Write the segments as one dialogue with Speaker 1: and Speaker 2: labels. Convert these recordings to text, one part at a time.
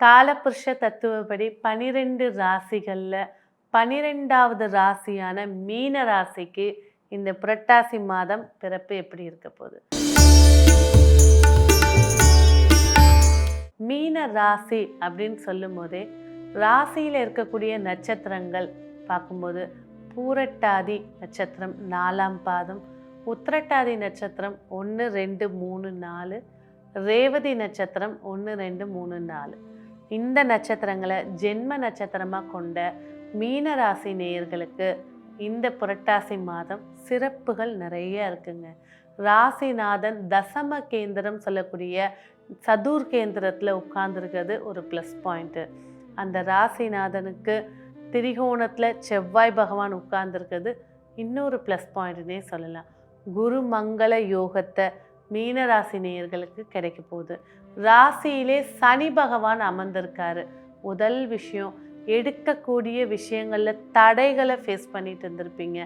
Speaker 1: காலபுருஷ தத்துவப்படி பனிரெண்டு ராசிகளில் பனிரெண்டாவது ராசியான மீன ராசிக்கு இந்த புரட்டாசி மாதம் பிறப்பு எப்படி இருக்க போகுது? மீன ராசி அப்படின்னு சொல்லும் போதே ராசியில் இருக்கக்கூடிய நட்சத்திரங்கள் பார்க்கும்போது பூரட்டாதி நட்சத்திரம் நாலாம் பாதம் உத்திரட்டாதி நட்சத்திரம் ஒன்று ரெண்டு மூணு நாலு ரேவதி நட்சத்திரம் ஒன்று ரெண்டு மூணு நாலு. இந்த நட்சத்திரங்களை ஜென்ம நட்சத்திரமாக கொண்ட மீனராசி நேயர்களுக்கு இந்த புரட்டாசி மாதம் சிறப்புகள் நிறைய இருக்குங்க. ராசிநாதன் தசம கேந்திரம் சொல்லக்கூடிய சதுர் கேந்திரத்தில் உட்கார்ந்துருக்கிறது ஒரு ப்ளஸ் பாயிண்ட்டு அந்த ராசிநாதனுக்கு திரிகோணத்தில் செவ்வாய் பகவான் உட்கார்ந்துருக்கிறது இன்னொரு ப்ளஸ் பாயிண்ட்னே சொல்லலாம். குரு மங்கள யோகத்தை மீனராசி நேயர்களுக்கு கிடைக்க போகுது. ராசியிலே சனி பகவான் அமர்ந்திருக்காரு. முதல் விஷயம் எடுக்கக்கூடிய விஷயங்களில் தடைகளை ஃபேஸ் பண்ணிட்டு இருந்திருப்பீங்க.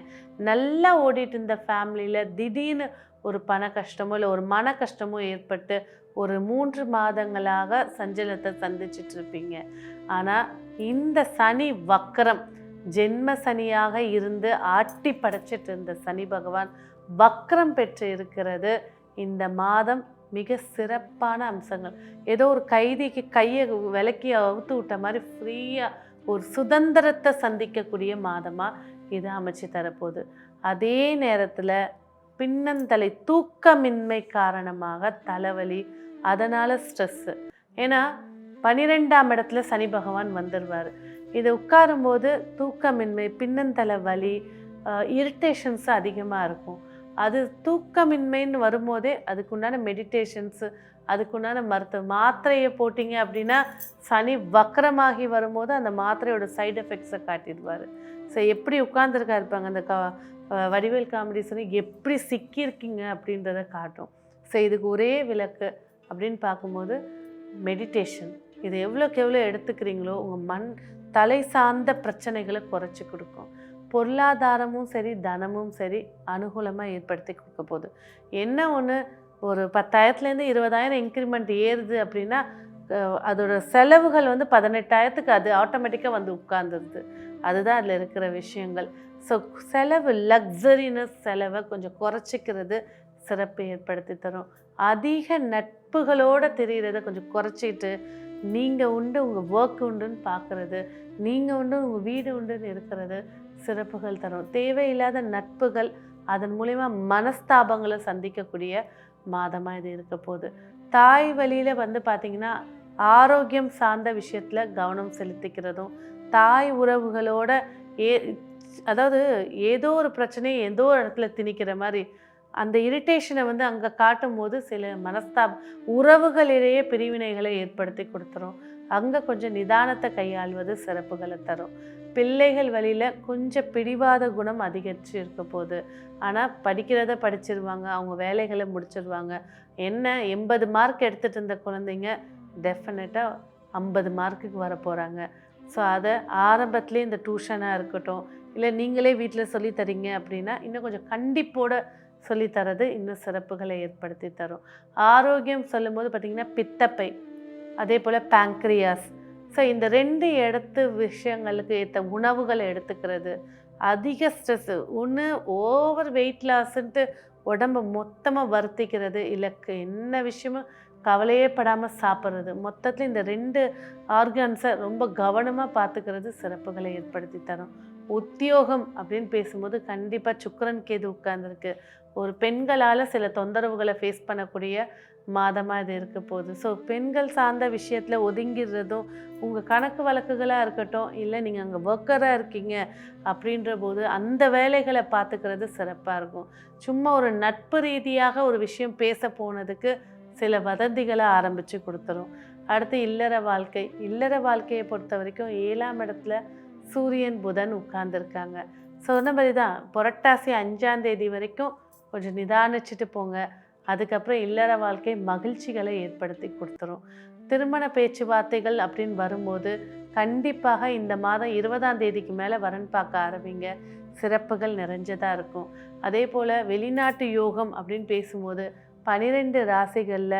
Speaker 1: நல்லா ஓடிட்டு இருந்த ஃபேமிலியில் திடீர்னு ஒரு பண கஷ்டமோ இல்லை ஒரு மன கஷ்டமோ ஏற்பட்டு ஒரு மூன்று மாதங்களாக சஞ்சலத்தை சந்திச்சிட்டு இருப்பீங்க. ஆனால் இந்த சனி வக்கரம் ஜென்ம சனியாக இருந்து ஆட்டி படைச்சிட்டு இருந்த சனி பகவான் வக்கரம் பெற்று இருக்கிறது. இந்த மாதம் மிக சிறப்பான அம்சங்கள். ஏதோ ஒரு கைதிக்கு கையை விலக்கி அவுத்து விட்ட மாதிரி ஃப்ரீயாக ஒரு சுதந்திரத்தை சந்திக்கக்கூடிய மாதமாக இது அமைச்சு தரப்போகுது. அதே நேரத்தில் பின்னந்தலை தூக்கமின்மை காரணமாக தலைவலி அதனால் ஸ்ட்ரெஸ்ஸு ஏன்னா பன்னிரெண்டாம் இடத்துல சனி பகவான் வந்துடுவார் இதை உட்காரும்போது தூக்கமின்மை பின்னந்தலை வலி இரிட்டேஷன்ஸ் அதிகமாக இருக்கும். அது தூக்கமின்மைன்னு வரும்போதே அதுக்குண்டான மெடிடேஷன்ஸு அதுக்குண்டான மருத்துவ மாத்திரையை போட்டிங்க அப்படின்னா சனி வக்கரமாகி வரும்போது அந்த மாத்திரையோட சைடு எஃபெக்ட்ஸை காட்டிடுவார். ஸோ எப்படி உட்காந்துருக்கா இருப்பாங்க அந்த கா வடிவேல் காமெடி சொல்லி எப்படி சிக்கியிருக்கீங்க அப்படின்றத காட்டும். ஸோ இதுக்கு ஒரே விளக்கு அப்படின்னு பார்க்கும்போது மெடிடேஷன் இது எவ்வளோக்கு எவ்வளோ எடுத்துக்கிறீங்களோ உங்கள் மண் தலை சார்ந்த பிரச்சனைகளை குறைச்சி கொடுக்கும். பொருளாதாரமும் சரி தனமும் சரி அனுகூலமாக ஏற்படுத்தி கொடுக்க போகுது. என்ன ஒன்று ஒரு பத்தாயிரத்துலேருந்து இருபதாயிரம் இன்க்ரிமெண்ட் ஏறுது அப்படின்னா அதோட செலவுகள் வந்து பதினெட்டாயிரத்துக்கு அது ஆட்டோமேட்டிக்காக வந்து உட்கார்ந்துருது. அதுதான் அதில் இருக்கிற விஷயங்கள். ஸோ செலவு லக்ஸரினஸ் செலவை கொஞ்சம் குறைச்சிக்கிறது சிறப்பு ஏற்படுத்தி தரும். அதிக நட்புகளோடு தெரிகிறத கொஞ்சம் குறைச்சிட்டு நீங்கள் உண்டு உங்கள் ஒர்க் உண்டுன்னு பார்க்குறது நீங்கள் உண்டு உங்கள் வீடு உண்டுன்னு இருக்கிறது சிறப்புகள் தரும். தேவையில்லாத நட்புகள் அதன் மூலிமா மனஸ்தாபங்களை சந்திக்கக்கூடிய மாதமாக இது இருக்க போகுது. தாய் வழியில் வந்து பார்த்திங்கன்னா ஆரோக்கியம் சார்ந்த விஷயத்தில் கவனம் செலுத்திக்கிறதும் தாய் உறவுகளோட ஏ அதாவது ஏதோ ஒரு பிரச்சனையை ஏதோ ஒரு இடத்துல திணிக்கிற மாதிரி அந்த இரிட்டேஷனை வந்து அங்கே காட்டும் போது சில மனஸ்தாப் உறவுகளிலேயே பிரிவினைகளை ஏற்படுத்தி கொடுத்துரும். அங்கே கொஞ்சம் நிதானத்தை கையாள்வது சிறப்புகளை தரும். பிள்ளைகள் வழியில் கொஞ்சம் பிடிவாத குணம் அதிகரித்து இருக்க போகுது. ஆனால் படிக்கிறத படிச்சிருவாங்க அவங்க வேலைகளை முடிச்சிருவாங்க. என்ன எண்பது மார்க் எடுத்துகிட்டு இருந்த குழந்தைங்க டெஃபினட்டாக ஐம்பது மார்க்குக்கு வர போகிறாங்க ஸோ அதை ஆரம்பத்துலேயே இந்த டியூஷனாக இருக்கட்டும் இல்லை நீங்களே வீட்டில் சொல்லி தரீங்க அப்படின்னா இன்னும் கொஞ்சம் கண்டிப்போடு சொல்லித்தரது இன்னும் சிறப்புகளை ஏற்படுத்தி தரும். ஆரோக்கியம் சொல்லும்போது பார்த்திங்கன்னா பித்தப்பை அதே போல் பேங்க்ரியாஸ் ஸோ இந்த ரெண்டு இடத்து விஷயங்களுக்கு ஏற்ற உணவுகளை எடுத்துக்கிறது. அதிக ஸ்ட்ரெஸ்ஸு ஒன்று ஓவர் வெயிட் லாஸ்ன்ட்டு உடம்பை மொத்தமாக வருத்திக்கிறது. இல்லை க- என்ன விஷயமும் கவலையே படாமல் சாப்பிட்றது. மொத்தத்தில் இந்த ரெண்டு ஆர்கன்ஸை ரொம்ப கவனமாக பார்த்துக்கிறது சிறப்புகளை ஏற்படுத்தி தரும். உத்தியோகம் அப்படின்னு பேசும்போது கண்டிப்பாக சுக்கரன் கேது உட்கார்ந்துருக்கு. ஒரு பெண்களால் சில தொந்தரவுகளை ஃபேஸ் பண்ணக்கூடிய மாதமாக இது இருக்க போகுது. ஸோ பெண்கள் சார்ந்த விஷயத்தில் ஒதுங்கிடுறதும் உங்கள் கணக்கு வழக்குகளாக இருக்கட்டும் இல்லை நீங்கள் அங்கே ஒர்க்கராக இருக்கீங்க அப்படின்ற போது அந்த வேலைகளை பார்த்துக்கிறது சிறப்பாக இருக்கும். சும்மா ஒரு நட்பு ரீதியாக ஒரு விஷயம் பேச போனதுக்கு சில வதந்திகளை ஆரம்பித்து கொடுத்துரும். அடுத்து இல்லற வாழ்க்கை. இல்லற வாழ்க்கையை பொறுத்த வரைக்கும் ஏழாம் இடத்துல சூரியன் புதன் உட்கார்ந்துருக்காங்க. சொன்ன மாதிரி தான் புரட்டாசி அஞ்சாந்தேதி வரைக்கும் கொஞ்சம் நிதானிச்சுட்டு போங்க. அதுக்கப்புறம் இல்லற வாழ்க்கை மகிழ்ச்சிகளை ஏற்படுத்தி கொடுத்துரும். திருமண பேச்சுவார்த்தைகள் அப்படின்னு வரும்போது கண்டிப்பாக இந்த மாதம் இருபதாம் தேதிக்கு மேலே வரன் பார்க்க ஆரம்பிங்க. சிறப்புகள் நிறைஞ்சதாக இருக்கும். அதே போல் வெளிநாட்டு யோகம் அப்படின்னு பேசும்போது பனிரெண்டு ராசிகளில்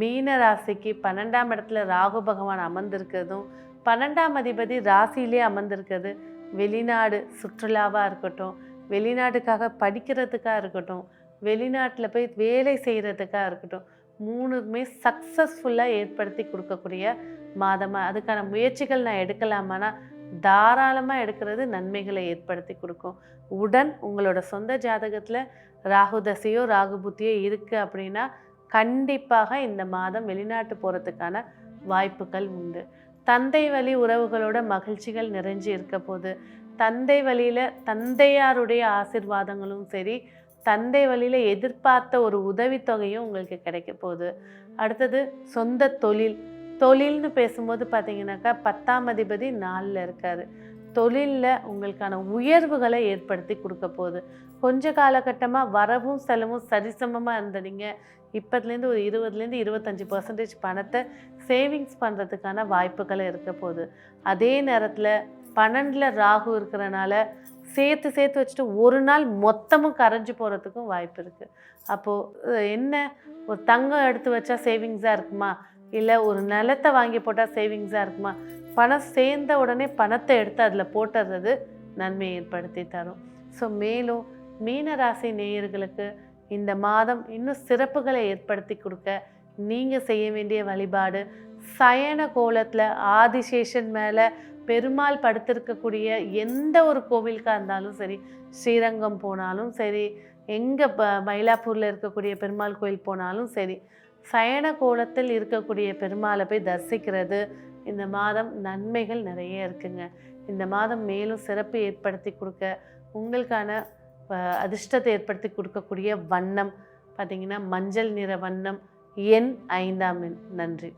Speaker 1: மீன ராசிக்கு பன்னெண்டாம் இடத்துல ராகு பகவான் அமர்ந்திருக்கிறதும் பன்னெண்டாம் அதிபதி ராசியிலே அமர்ந்திருக்கிறது. வெளிநாடு சுற்றுலாவாக இருக்கட்டும் வெளிநாட்டுக்காக படிக்கிறதுக்காக இருக்கட்டும் வெளிநாட்டில் போய் வேலை செய்கிறதுக்காக இருக்கட்டும் மூணுமே சக்ஸஸ்ஃபுல்லாக ஏற்படுத்தி கொடுக்கக்கூடிய மாதமாக அதுக்கான முயற்சிகள் நான் எடுக்கலாமான்னா தாராளமாக எடுக்கிறது நன்மைகளை ஏற்படுத்தி கொடுக்கும். உடன் உங்களோட சொந்த ஜாதகத்தில் ராகு தசையோ ராகு புத்தியோ இருக்குது அப்படின்னா கண்டிப்பாக இந்த மாதம் வெளிநாட்டு போகிறதுக்கான வாய்ப்புகள் உண்டு. தந்தை வழி உறவுகளோட மகிழ்ச்சிகள் நிறைஞ்சு இருக்க போது தந்தை வழியில் தந்தையாருடைய ஆசிர்வாதங்களும் சரி தந்தை வழியில் எதிர்பார்த்த ஒரு உதவித்தொகையும் உங்களுக்கு கிடைக்க போகுது. அடுத்தது சொந்த தொழில். தொழில்னு பேசும்போது பார்த்தீங்கன்னாக்கா பத்தாம் அதிபதி நாலில் இருக்கார். தொழிலில் உங்களுக்கான உயர்வுகளை ஏற்படுத்தி கொடுக்க போகுது. கொஞ்ச காலகட்டமாக வரவும் செலவும் சரிசமமாக இருந்தீங்க இப்போதுலேருந்து ஒரு இருபதுலேருந்து இருபத்தஞ்சி பர்சன்டேஜ் பணத்தை சேவிங்ஸ் பண்ணுறதுக்கான வாய்ப்புகளை இருக்க போகுது. அதே நேரத்தில் பன்னெண்டில் ராகு இருக்கிறனால சேர்த்து சேர்த்து வச்சுட்டு ஒரு நாள் மொத்தமும் கரைஞ்சு போகிறதுக்கும் வாய்ப்பு இருக்குது அப்போது என்ன? ஒரு தங்கம் எடுத்து வச்சா சேவிங்ஸாக இருக்குமா? இல்லை ஒரு நிலத்தை வாங்கி போட்டால் சேவிங்ஸாக இருக்குமா? பணம் சேர்ந்த உடனே பணத்தை எடுத்து அதில் போட்டுறது நன்மை ஏற்படுத்தி தரும். ஸோ மேலும் மீனராசி நேயர்களுக்கு இந்த மாதம் இன்னும் சிறப்புகளை ஏற்படுத்தி கொடுக்க நீங்கள் செய்ய வேண்டிய வழிபாடு சயன கோலத்தில் ஆதிசேஷன் மேலே பெருமாள் படுத்திருக்கக்கூடிய எந்த ஒரு கோவிலுக்காக இருந்தாலும் சரி ஸ்ரீரங்கம் போனாலும் சரி எங்கே ப மயிலாப்பூரில் இருக்கக்கூடிய பெருமாள் கோயில் போனாலும் சரி சயன கோலத்தில் இருக்கக்கூடிய பெருமாளை போய் தரிசிக்கிறது. இந்த மாதம் நன்மைகள் நிறைய இருக்குங்க. இந்த மாதம் மேலும் சிறப்பு ஏற்படுத்தி கொடுக்க உங்களுக்கான அதிர்ஷ்டத்தை ஏற்படுத்தி கொடுக்கக்கூடிய வண்ணம் பார்த்தீங்கன்னா மஞ்சள் நிற வண்ணம் எண் ஐந்தாம் எண். நன்றி.